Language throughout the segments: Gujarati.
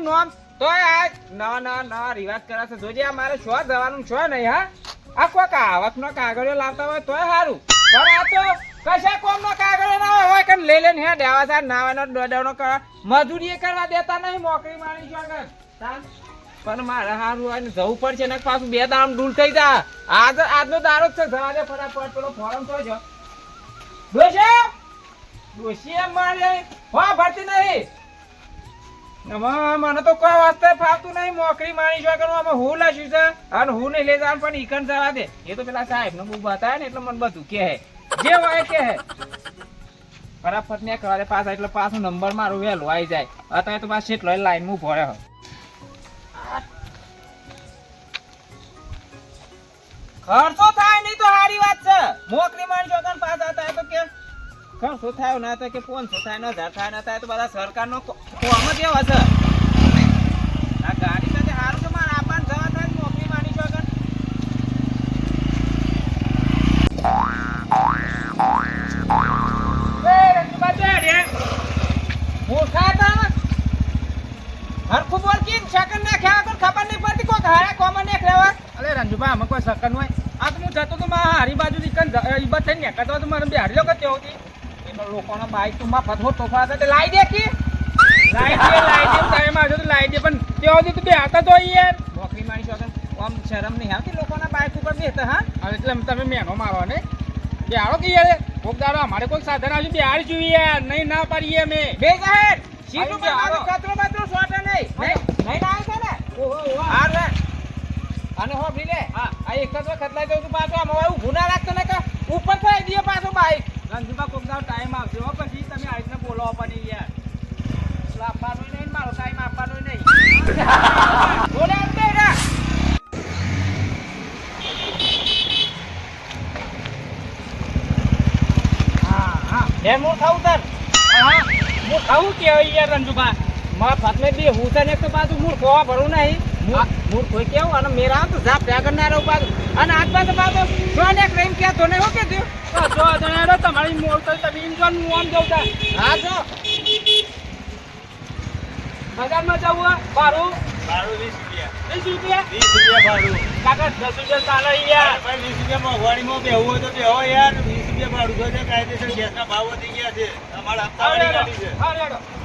દાદાનું નામ તો ના ના નવા રિવાજ કરાશે. જોજે, આ મારે શું જવાનું છો નહીં, હા? આ કોઈક નો કાગળો લાવતા હોય તોય સારું પણ આ તો કશા કોમનો કાગળો ના હોય હોય કે લઈ લઈને હે, દેવા સાહેબ, નાવાનો દોડવાનો કર. મજૂરી કરવા દેતા નહીં મોકરી માણી છો આગળ. પણ મારે સારું હોય ને જવું પડશે ને પાછું બે દામ ડૂલ થઈ જા. આજ, આજનો દારો છે, જવા દે ફટાફટ, પેલો ફોરમ તો જો. ડોશી ડોશી મારે? હા, ભરતી નહીં. મને તો કોઈ વાસ્તે ફાવતું નહીં. મોકરી માણી છો કરું અમે હું લાશું છે અને હું નહીં જવાનું, પણ ઈકન જવા દે. એ તો પેલા સાહેબ ને બહુ બતાવે ને, એટલે મને બધું કહે. જે હોય કે હે ફટાફટ ને કરવા દે પાછા, એટલે પાછો નંબર મારો વહેલો આવી જાય. અત્યારે તો પાછું કેટલો લાઈનમાં ભરે હો ખર્ચો થાય નહીં તો સારી વાત છે. મોકરી માણસો કણ પાછા થાય તો કે ખર્ચો થાય ના થાય કે પાંચસો થાય ને હજાર થાય ના થાય તો બધા સરકારનો નો કોમ જ એવા છે. આ ગાડી સાથે સારું તો મારે આપવાનું જવા થાય નોકરી માની છો આગળ? હરખું બોલ કીન શકન નાખ્યા વગર ખબર નહીં પડતી કોક હારા કોમન ને રહેવા અરે રંજુભાઈ આમાં કોઈ સકન હોય? આ તો હું જતો તો મારા હારી બાજુ ઈબત થઈને નીકળતો તો મારે બિહારી લોકો તેઓ હતી એનો લોકોનો બાઈક તો મફત હો તોફા હતા તે લાઈ દે કે. લાઈ દે લાઈ દે ટાઈમ આવ્યો તો લાઈ દે. પણ તે હતી તો બે હતા તો યાર. નોકરી મારી છો આમ શરમ નહીં આવતી લોકોના બાઈક ઉપર બેસતા હા? હવે એટલે તમે મેનો મારો ને? બિહારો કે યાર કોક દાડો અમારે કોઈ સાધન આવ્યું જોઈએ યાર. નહીં ના પાડીએ અમે. બે જાહેર સીટુ આવી જાઓ. પર કચરો બચરો સોટે નહીં. નહીં. ના છે ને? ઓહો ઓહો આ લે. અને હો ભી લે. હા. આ એક જ વખત લઈ જવું તું પાછો. આમાં હવે ગુના રાખતો ને કે ઉપર થઈ દઈએ પાછો બાઈક. રંજુભાઈ કોક દાડો ટાઈમ આવશે. હો પછી તમે આ રીતના બોલો આપવાની યાર. આપવાનું નહીં મારો ટાઈમ આપવાનો નહીં. બોલે હા હા. બે મૂળ ખાવું તાર? હા હું. ખાવું કે યાર રંજુભા? મારા ફાટલે બી હું તને તો બાજુ મૂળ ખોવા ભરું નહીં. મૂળ- ખોઈ કેવું? અને મેરા તો ઝાપ ત્યાં કરનાર પાછું અને આજ બાજુ પાછું શું ને ક્યાં તો નહીં હું કીધું જો જણાડો તમારી મોડ તો તમે ઇન્જન હું આમ જઉં હા જો. બજારમાં જવું હોય? ભાડું? વીસ રૂપિયા. વીસ રૂપિયા? વીસ રૂપિયા ભાડું. કાકા દસ રૂપિયા ચાલે યાર. ભાઈ વીસ રૂપિયા મોંઘવારીમાં બેહવું હોય તો બેહો યાર. વીસ રૂપિયા ભાડું છે કાયદેસર ગેસના ભાવ વધી ગયા છે. અમારે હપ્તાવાળી ગાડી છે.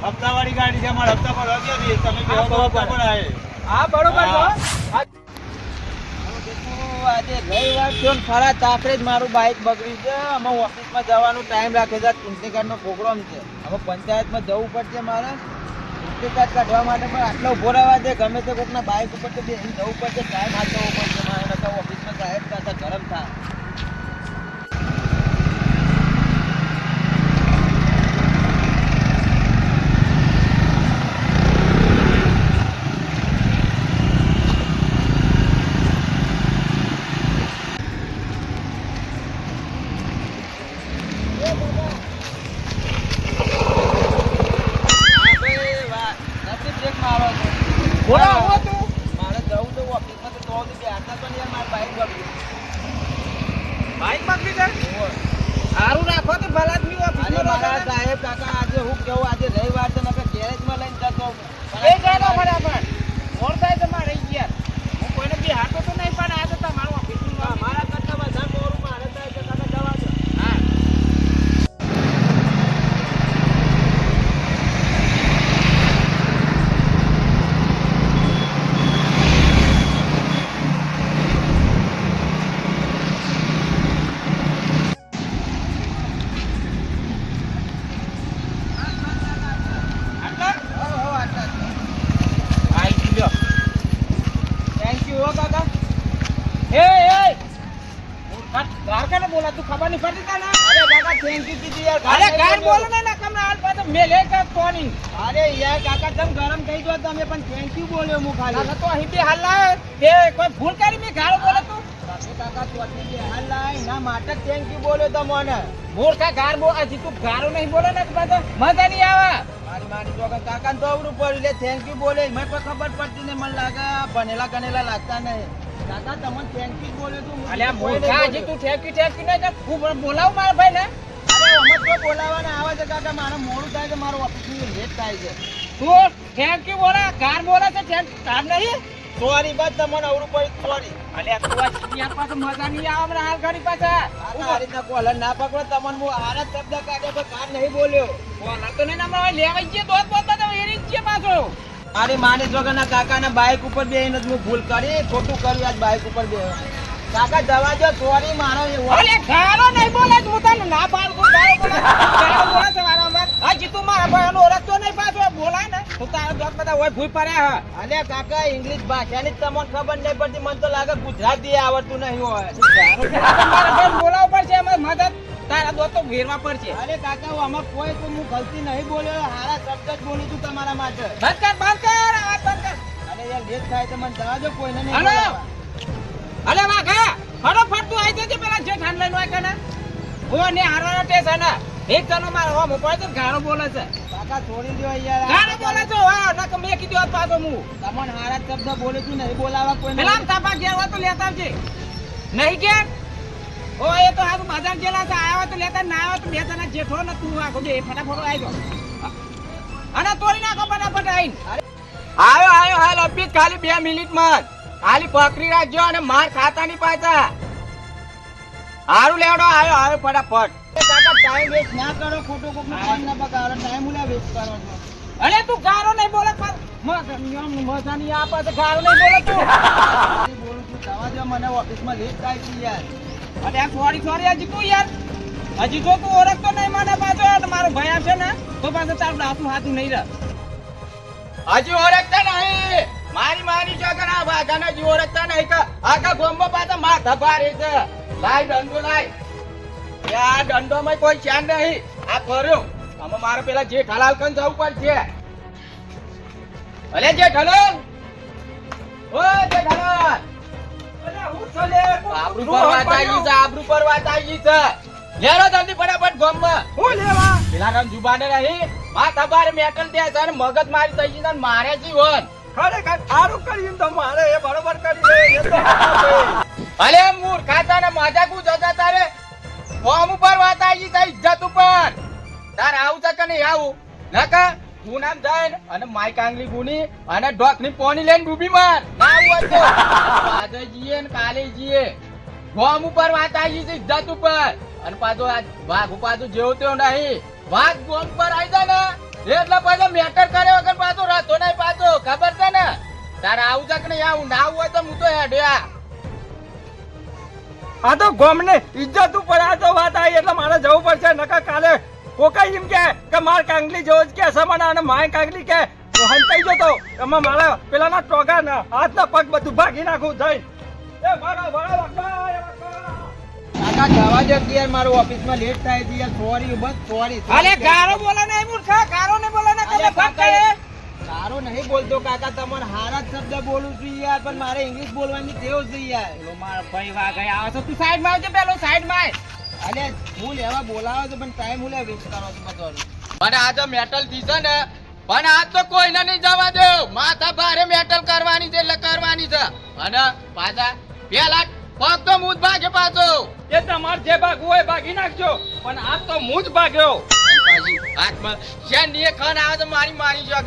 હપ્તાવાળી ગાડી છે અમારે હપ્તા પર વાગ્યા તમે બેહો તો હપ્તા પર આવે. હા બરોબર છો હા. આજે રવિવાર થયો ને ખરા તાકરે જ મારું બાઇક બગડ્યું છે. અમે ઓફિસમાં જવાનો ટાઈમ રાખે છે. કાર્ડનો પ્રોગ્રામ છે. હવે પંચાયતમાં જવું પડશે મારે. કાર્ડ કાઢવા માટે પણ આટલો ઊભો રહેવા દે. ગમે તે કોઈકના બાઇક ઉપર તો જવું પડશે. ટાઈમ હાચવવો પડશે. મારે ઓફિસમાં સાહેબ કરતા ગરમ થાય બોલો આવો તું મારે જવું તો ઓફિસમાં તો તો સુધી બેઠા તો નહીં મારે બાઇક બગડ્યું બાઇક બગડી છે સારું રાખો તો ભલા જ નહીં ઓફિસમાં મારા સાહેબ કાકા આજે હું કેવું આજે રવિવાર છે નકર ગેરેજમાં લઈને જતો એ જાય ફટાફટ મોર થાય તમારે યાર હું કોઈને બી હાથો તો નહીં પણ આ તો તમારું ઓફિસનું મારા કરતા વધારે મોરું મારે થાય છે તમે જવા દો હા આટલા હો હો આટલા આઈ ગયો થેન્ક યુ હો કાકા એ એ દ્વારકાને બોલા તું ખબર નહીં પડતી તને અરે કાકા થેન્ક યુ કીધું યાર અરે ગાર બોલો ને ના કમને હાલ પાછો મેલે કે કોની અરે કાકા તમ ગરમ થઈ ગયો તમે પણ થેન્ક યુ બોલ્યો હું ખાલી. તો અહીં બી હાલ લાય તે કોઈ ભૂલ કરી મે? ગાળો બોલે તું. કાકા તો અહીં બી હાલ લાય ના માટે થેન્ક યુ બોલ્યો તમને મૂર્ખા ગાર બોલ હજી તું ગારો નહીં બોલે ને પાછો મજા નહીં આવે. મારી કાકા તો અવરું પડ્યું એટલે થેન્ક યુ બોલે. મને કોઈ ખબર પડતી નહીં મને લાગે ભણેલા ગણેલા લાગતા નહીં. કાકા તમને થેન્ક યુ બોલ્યો તું અલ્યા મૂર્ખા હજી બોલ્યો. તું ઠેકી ઠેકી નહીં કર. હું બોલાવું મારા ભાઈને? અરે બોલાવાના આવે છે કાકા મારે મોડું થાય છે મારું ઓફિસ લેટ થાય છે. થેન્ક યુ બોલે કાર બોલે છે? થેન્ક કાર નહીં? સોરી બસ તમને અવરું પડી સોરી. અલ્યા તું યાર પાસે મજા નહીં આવે હમણાં હાલ ઘડી પાસે કાકા આ રીતના કોલર ના પકડો તમને હું આરા શબ્દ કાઢ્યો તો કાર નહીં બોલ્યો. બોલા તો નહીં ને લેવાઈ જઈએ દોત બોત તો એરી છે પાછો. મારી માની વગરના કાકાના બાઇક ઉપર બેહીને જ હું ભૂલ કરી ખોટું કર્યું આજ બાઇક ઉપર બે કાકા જવા દો સોરી મારો અલ્યા નહીં બોલે હું તને ના પાડ બોલે. બોલે છે વારંવાર. જીતુ મારા ભાઈઓનો ઓળખતો નહીં પાછો. બોલાય ને. તું તારો દોત બધા હોય ભૂઈ પડ્યા હા. અલે કાકા ઇંગ્લિશ ભાષાની તમને ખબર નહીં પડતી. મને તો લાગે ગુજરાતી આવડતું નહીં હોય. મારા ભાઈ બોલાવવું પડશે એમાં મદદ. તારા દોત તો ઘેરવા પડશે. અરે કાકા હું આમાં કોઈ તો હું ગલતી નહીં બોલ્યો. હારા શબ્દ જ બોલું છું તમારા માટે. બંધ કર બંધ કર આ વાત બંધ કર. અરે યાર લેટ થાય તો મને જવા દો કોઈને નહીં હલો. અરે વાઘા. ફટોફટ તું આવી જજે પેલા જે ઠાન લઈને હોય કને. હું ને હારવાનો ટેસ ને એક જણો મારો હોમ ઉપર છે ગાળો બોલે છે. કાકા છોડી દો યાર ગાળો બોલે છો હા ના કે મેં કીધું હોત પાછો હું તમને હારા શબ્દ બોલું છું નહીં બોલાવા કોઈ પેલા તાપા ઘેર હોય તો લેતા આવજે. નહીં કે ઓ એ તો હારું બજાર જેલા છે આયા હોય તો લેતા ના આવ્યો તો બે જણા જેઠો ને તું આ બે ફટાફટ આવી અને તોડી નાખો ફટાફટ આઈ આવ્યો આવ્યો હાલ અભી ખાલી બે મિનિટમાં. ખાલી પકડી રાખજો અને માર ખાતા ની પાછા. હારું લેવડો આવ્યો આવ્યો ફટાફટ. ટાઈમ વેસ્ટ ના કરો ખોટું કોકનું ટાઈમ ના બગાડો ટાઈમ ઉલા વેસ્ટ કરો છો અરે તું ગારો નહીં બોલે પણ મજા નહીં મજા નહીં આપે તો ગારો નહીં બોલે તું. બોલું છું જવા દો મને ઓફિસમાં લેટ થાય છે યાર. અરે સોરી સોરી હજી તું યાર. હજી જો તું ઓળખતો નહીં મને પાછો મારો ભાઈ આવશે ને. તો પાછો તારું દાતું હાથું નહીં રહે. હજી ઓળખતા નહીં. મારી મારી છોકરા આ વાઘાને હજી ઓળખતા નહીં કે? આખા ગોમ્બો પાછા માથા ભારે છે. લાઈ દંડો એ આ દંડોમાં કોઈ ચાન નહીં. આ ફર્યો. આમાં મારે પેલા જેઠાલાલ કન જવું પડશે. અલે જેઠાલાલ. ઓ જેઠાલાલ. આબરૂ પર વાત આવી છે આબરૂ પર વાત આવી છે. લેરો જલ્દી ફટાફટ ગામમાં. હું લેવા? પેલા રન જુબાને રહી માથા બાર મેટલ દે છે મગજ મારી થઈ છે મારે જીવન. વન ખરેખર સારું કર્યું તો મારે એ બરોબર કર્યું. અલે મૂર્ખા તને મજાક જતા તારે. ફોર્મ ઉપર વાત આવી છે ઇજ્જત ઉપર. તાર આવું છે કે નહીં આવું? નકા તું નામ જાય ને અને માઈક આંગલી ગુની અને ડોકની પોની લઈને ડૂબી માર. ના આવું હતો આજે જઈએ ને કાલે જઈએ ફોર્મ ઉપર વાત આવી છે ઇજ્જત ઉપર. અને પાછો આ વાઘ પાછો જેવો તેવો નહીં. વાઘ ગોમ પર આવી જાય ને. એટલે પાછો મેટર કરે વગર પાછો રાતો નહીં પાછો. ખબર છે ને? તારે આવું છે કે નહીં આવું? ના આવું હોય તો હું તો હેડ્યા આ તો ગોમને ઇજ્જત ઉપર આ તો વાત આવી એટલે મારે જવું પડશે નકર કાલે કોકા એમ કે કે માર કાંગલી જેવો જ કે સમાન અને માય કાંગલી કે હંતાઈ ગયો તો એમાં મારા પેલાના ટોગા ના હાથ ના પગ બધું ભાગી નાખું જઈ એ વળો વળો. કાકા જવા દો યાર મારું ઓફિસમાં લેટ થાય છે યાર સોરી બસ સોરી અરે ગારો બોલે ને મૂર્ખા ગારો ને બોલે ને અલે કલે કાકા, બોલતો કાકા તમારે હારા શબ્દ બોલું છું યાર પણ મારે ઇંગ્લિશ બોલવાની ટેવ છે યાર. મારા મારો ભાઈ વાઘ આયા આવે છે? તું સાઈડમાં આવજો પેલો સાઈડમાં અલે હું લેવા બોલાવો છો પણ ટાઈમ હું લેવા વેસ્ટ કરો છો બધો મને આજે મેટલ દીધો ને પણ આજ તો કોઈને નહીં જવા દેવ માથા ભારે મેટલ કરવાની છે એટલે કરવાની છે. અને પાછા પેલા પગ તો મુજ ભાગે પાછો. એ તમારે જે ભાગવું હોય ભાગી નાખજો. પણ આ તો હું જ ભાગ્યો. હાથમાં શેની ખન આવે તો મારી મારી જો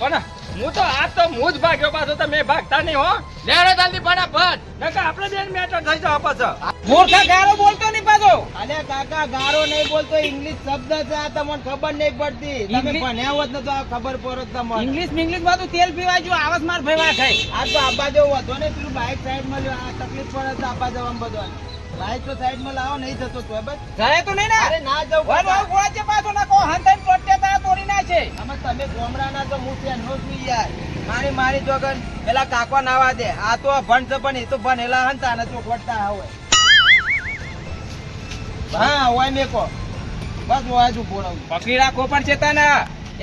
પણ હું તો આ તો હું જ ભાગ્યો પાછો તમે ભાગતા નહીં હો. લેરો જલ્દી ફટાફટ નકા આપણે બેન મેટર થઈ જાવ પાછો. મૂર્ખા ગારો બોલતો નહીં પાછો. અલે કાકા ગારો નહીં બોલતો ઇંગ્લિશ શબ્દ છે આ તમને ખબર નહીં પડતી. તમે ભણ્યા હોત ને તો આ ખબર પડત તમને. ઇંગ્લિશ ઇંગ્લિશ બધું તેલ પીવા જો આવાજ માર ભેવા થાય. આ તો આબા જેવું હતો ને પેલું બાઇક સાઈડમાં આ તકલીફ પડે તો આબા જવામાં બધું. બાઇક તો સાઈડમાં લાવો નહીં જતો તો બસ જાય તો નહીં અરે ના જવું વર ગોળા છે પાછો ના કો હંતાઈ ટોટે તારા તોડી ના છે તમે તો હું ત્યાં નો છું યાર. મારી મારી જોગન પેલા કાકો નાવા દે. આ તો ભણ છે પણ એ તો ભણેલા હંતા ને ચોખવટતા હોય. હા હોય મેકો બસ હોય જ ઊભો રહું. પકડી રાખો પણ છે તને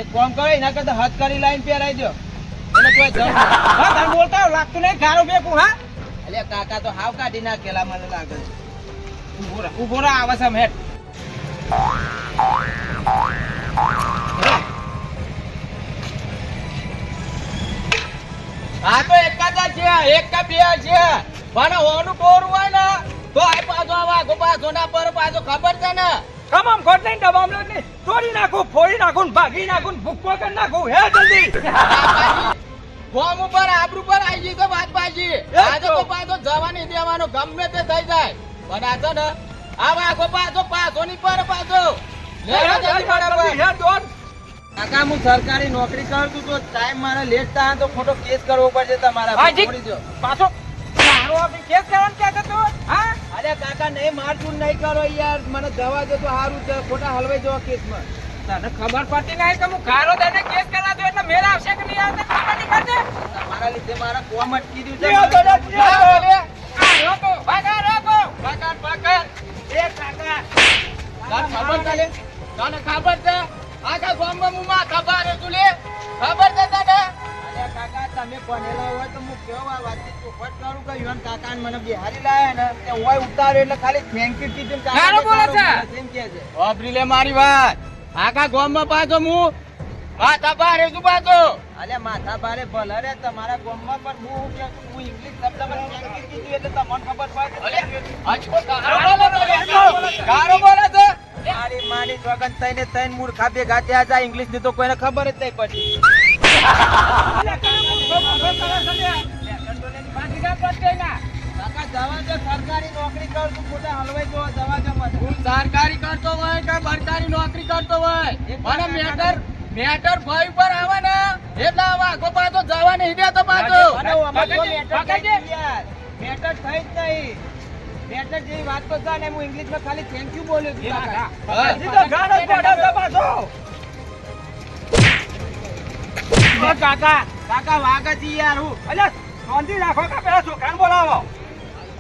એક કોમ કરો એના કરતા હાથ કરી લાઈન પહેરાઈ દો એટલે કોઈ જવું હા તને બોલતા લાગતું નહીં ગારો બેકું હા? એટલે કાકા તો હાવ કાઢી નાખેલા મને લાગે. છે ઊભો રહે ઊભો રહે આવે છે હેઠ. આ તો એકાદા છે છે એક કે બે છે. પણ ઓનું ટોર હોય ને તો આ પાછો આવા ગોપા સોના પર પાછો ખબર છે ને? તમામ ખોટ નહીં ડબામ નહીં તોડી નાખું ફોડી નાખું ભાગી નાખું ભૂકો કરી નાખું. હે જલ્દી. ગોમ ઉપર આબરૂ પર આવી ગઈ તો વાત પાછી. આજે તો પાછો જવા નહીં દેવાનો ગમે તે થઈ જાય. પણ ને. આ વાઘો પાછો પાછો ની પર પાછો. લેવા જલ્દી ફટાફટ. હે દોડ કાકા હું સરકારી નોકરી કરતું તો ટાઈમ મારે લેટ થાય તો ખોટો કેસ કરવો પડશે તમારા દો. પાછો. મારો કેસ કરવાનું ક્યાં તું? હા? અરે કાકા નહીં મારતું નહીં કરો યાર. મને જવા દો તો સારું છે. ખોટા હલવાઈ જવા કેસમાં. તને ખબર પડતી નહીં કે હું કેસ કરવા દઉં એટલે મેળ આવશે કે નહીં આવશે? ખબર નહીં પડતી? તમારા લીધે મારા કોમ અટકી દીધું છે. ભાગા ભાગા એ કાકા. ખબર છે લે? તને ખબર છે? આખા ગામમાં હું માં ખબર છું લે? ખબર છે તને? અરે કાકા તમે ભણેલા હોય તો હું કેવો આ વાતની ચોખવટ કરું કે યુવાન કાકાને મને બિહારી લાયા ને? તે હોય ઉતાર્યો એટલે ખાલી થેન્ક યુ કીધું કાકા બોલે છે. એમ કહે છે લે મારી વાત. આખા ગામમાં પાછો હું. માથા ભારે છું પાછો. અલે માથા ભારે ભલે રે તમારા ગામમાં પણ હું કહું હું ઇંગ્લિશ શબ્દમાં you કીધું એટલે તમને ખબર પડે. ગારો બોલે છે. મારી માની જોગન થઈને તૈન મૂર્ખા ગાતે આ છે. ઇંગ્લિશની તો કોઈને ખબર જ નહીં પડી જવા સરકારી નોકરી કરું છું ખોટા હલવાઈ જો જવા હું સરકારી કરતો હોય કે સરકારી નોકરી કરતો હોય? મને મેટર મેટર ભાઈ પર આવે ને. એટલે આવા આખો પાછો. જવા નહીં દેતો પાછો મેટર થઈ જ નહીં મેટર જેવી વાત તો છે ને હું ઇંગ્લિશમાં ખાલી થેન્ક યુ બોલ્યો છું કાકા. હજી તો ગાળો જ પાછો. એ કાકા કાકા વાગ જ યાર હું. અલ્યા શાંતિ રાખો કે પેલા છોકરાને બોલાવો.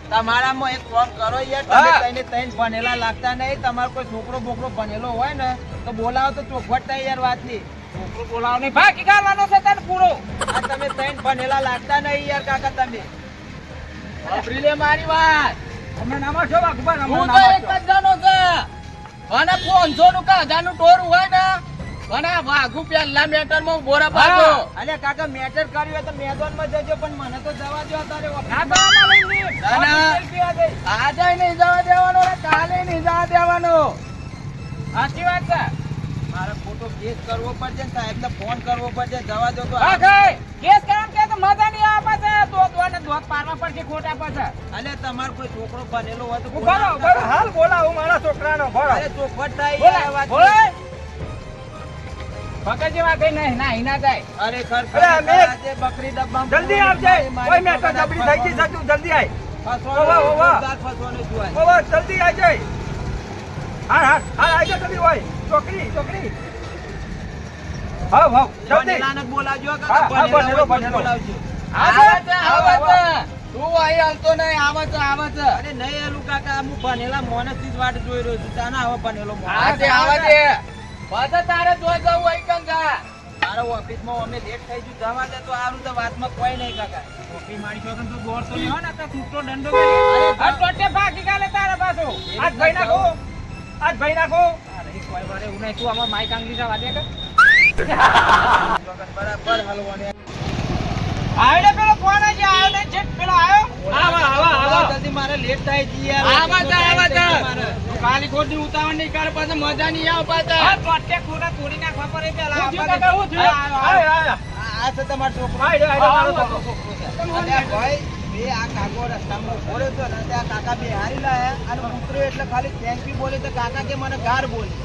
તમારામાં એક ફોન કરો યાર તમે તઈને તઈને ભણેલા લાગતા નહીં. તમારો કોઈ છોકરો બોકરો ભણેલો હોય ને તો બોલાવો તો ચોખવટ થાય યાર વાતની. છોકરો બોલાવો નહીં ભાગી ગાવાનો છે તને પૂરો. આ તમે તઈને ભણેલા લાગતા નહીં યાર કાકા તમે. વાપરી લે મારી વાત. તમે નામા છો વાઘુબા હું તો એક જ જાણો છે. અને પાંચસો નું કાઢા નું ટોર હોય ને અને વાઘુ પહેલા મેટરમાં બોરા પાડો અલે કાકા મેટર કર્યું હોય તો મેદાનમાં જજો પણ મને તો જવા દો તારે કાકા. આજે. નહીં જવા દેવાનો કાલે નહીં જવા દેવાનો. સાચી વાત છે. મારે ખોટો કેસ કરવો પડશે સાહેબને ફોન કરવો પડશે જવા દો તો. હા ભાઈ કેસ કરવાનું કે તો મજા નહીં આવે પાછા દોત વાને દોત પાડવા પડશે ખોટા પાછા અલે તમારો કોઈ છોકરો બનેલો હોય તો ઊભો રહો, હાલ બોલાવું મારા છોકરાનો ભરો અરે ચોખવટ થાય વાત બોલે. પકડ જેવા કઈ નહીં ના હિના જાય. અરે ખર અરે, અમે- બકરી ડબ્બા જલ્દી આવજે. કોઈ મેટર જબડી થઈ ગઈ છે જલ્દી આય. ઓવા, ઓવા. ઓવા જલ્દી આવજે હા હા હા આવજે જલ્દી હોય. છોકરી છોકરી જલ્દી. બોલાવજો હા, હા, ભણેલા ભણેલો, હોય ભણેલો. તો બોલાવજો આવે છે, તું અહીં હાલતો નહીં આવે છે અરે નહીં એલું કાકા. હું ભણેલા મોણસથી જ વાટ જોઈ રહ્યો છું. તાને આવો ભણેલો મોણસ. આવે છે, આવે છે. પાછા તારે જોઈ જવું હોય કંકા તારો ઓફિસમાં અમે લેટ થઈ ગયું. જવા દે તો આરું તો વાતમાં કોઈ નહીં કાકા. કોફી મારી છોકન તું હોય ને તો છૂટો દંડો કરી. અરે, ટોટે ભાગી ગાલે તારા પાછો. આજ ભાઈ નાખો. આજ ભાઈ નાખો. અરે કોઈ વારે એવું નહીં તું આમાં માઈક આંગળી જવા દે કે બરાબર હલવાને આવડે પેલો કોણ છે આવ્યો છે પેલો આવ્યો આવા આવા આવા. જલ્દી મારે લેટ થાય છે યાર. આવા છે, આવા છે. ખાલી ખોટી ઉતાવળ નહીં કરે પાછા મજા નહીં આવે પાછા. આ ટોટે ખોટા તોડી નાખવા પડે પેલા હું થયું કાકા, હું થયું? આય, આય. આ છે તમારો છોકરો. આય, આય, આય, છોકરો. અને ભાઈ બે આ કાકો રસ્તામાં ઊભો રહ્યો હતો ને ત્યાં કાકા બે હારી લાયા અને પુત્ર એટલે ખાલી થેન્ક યુ બોલે તો કાકા કે મને ગાર બોલી.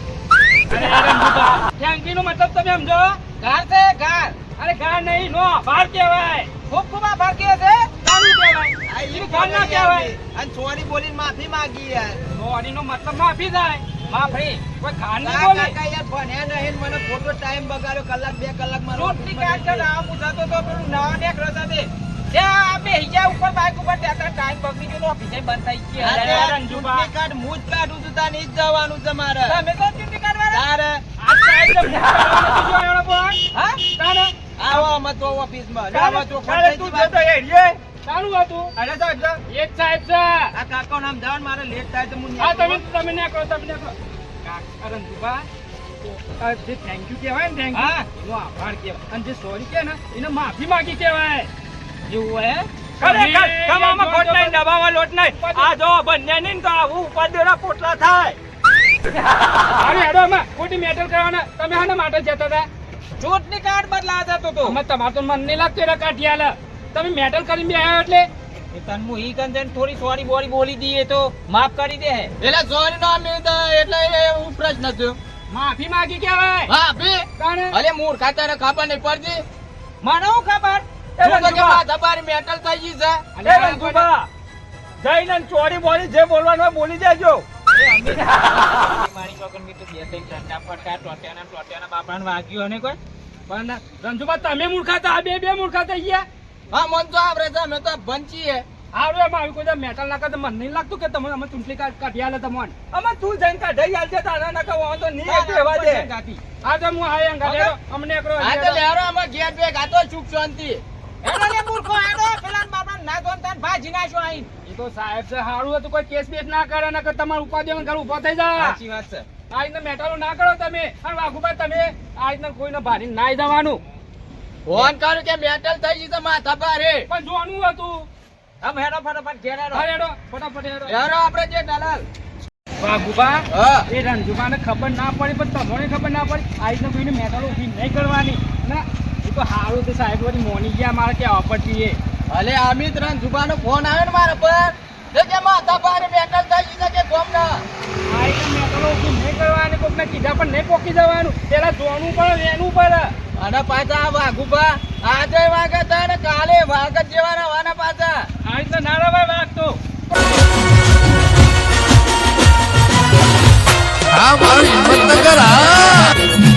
થેન્ક યુ નો મતલબ તમે સમજો ઘર છે ઘર. અરે ઘર નહીં નો બાર કહેવાય. ખૂબ ખૂબ આભાર કે છે ચાલુ કહેવાય. ઈ ઈ ના કહેવાય. અને છોરી બોલીને માફી માંગી યાર. છોરી નો મતલબ માફી થાય. માફી. કોઈ ખાન ના બોલે. કાકા યાર ભણ્યા નહીં મને ખોટો ટાઈમ બગાડ્યો કલાક બે કલાક મારો રોટલી કાઢ છે ને આ પૂછાતો તો પેલું સાથે ત્યાં બે હિજા ઉપર બાઈક ઉપર ત્યાં ટાઈમ બગડી ગયો ઓફિસે બંધ થઈ ગઈ અરે, તે રંજુબા. કાર્ડ હું કાઢું છું તાને જ જવાનું છે તમે તો ચૂંટણી કાઢવાના તારે? આવો તું ચાલુ હતું અરે સાહેબ છે. આ કાકાનું નામ જવાનું મારે લેટ થાય તો હું તમે તમે ના કહો તમે ના કહો કાકા રંજુબા જે થેન્ક યુ કહેવાય ને થેન્ક યુ એનો આભાર કહેવાય. અને જે સોરી કહે ને એને માફી માંગી કહેવાય. એવું હોય? ખરેખર ખમામાં ખોટ નહીં દબાવવા લોટ નહીં. આ જો બંને નહીં તો આવું ઉપાધિઓના પોટલા થાય. અરે હેડો અમે ખોટી મેટર કરવાના તમે હાના માટે જતા હતા? ચૂંટણી કાર્ડ બદલાવા જતો તો અમે તમારે તો મન નહીં લાગતું એના કાઢી તમે મેટર કરીને બે આવ્યો એટલે? તન હું ઈ કંજન થોડી સોરી બોરી બોલી દઈએ તો માફ કરી દે. એટલે સોરી નો અમે એટલે એવું પ્રશ્ન થયો. માફી માંગી કહેવાય હા ભી. તાણે? અલે ખબર નહીં પડતી. મને હું ખબર? તું તો કે માથા ભારે મેટલ થઈ ગઈ છે. એ રંજુબા, જઈને ચોરી બોલી જે બોલવાનું બોલી અમે મારી વગર તો હા મન છે નહીં લાગતું કે તમે અમે ચૂંટણી કાઢી આલે તમને અમે તું જઈને કાઢાઈ આલજે તારા નકા વાંધો નહીં એ કહેવા દે આ તો હું આયા અમને એકરો આ તો લેરો અમે શાંતિ ના ભાજી નાખ્યો એ તો સાહેબ છે હારું હતું કોઈ કેસ બેસ ના કરે નકર તમારું ઉપાધિ ઘર ઊભો થઈ જાય સાચી વાત છે. આ રીતના મેટલો ના કરો તમે. અને વાઘુભાઈ તમે આ રીતના કોઈને ભારી નાઈ જવાનું. ફોન કરું કે મેટલ થઈ ગઈ છે માથા ભારે. પણ જોવાનું હતું. હવે હેડો ફટાફટ ઘેર હેડો. હેડો. ફટાફટ હેડો. લેરો આપણે જે દલાલ. વાઘુબા એ રંજુબાને ખબર ના પડી પણ તમને ખબર ના પડી. આ રીતના કોઈને મેટલ ઊભી નહીં કરવાની. ના એ તો સારું તો સાહેબ મોની ગયા મારે કહેવા ઓપર એ અલે અમિત રણ જુબાનો ફોન આવે ને મારા પર? જો જેમાં હતા પારે મેટલ થઈ ગઈ કે ગોમ ના આઈ મેટલો કે નહીં કરવાની કોકને કીધા પણ નહીં પોકી જવાનું. પેલા જોવાનું પણ એનું પણ અને પાછા આ વાઘુભા આજે વાગે તા ને કાલે વાઘ જેવા રવાના પાછા. આઈ તો ના રવાય વાઘ તો. હા મારું હિંમતનગર હા.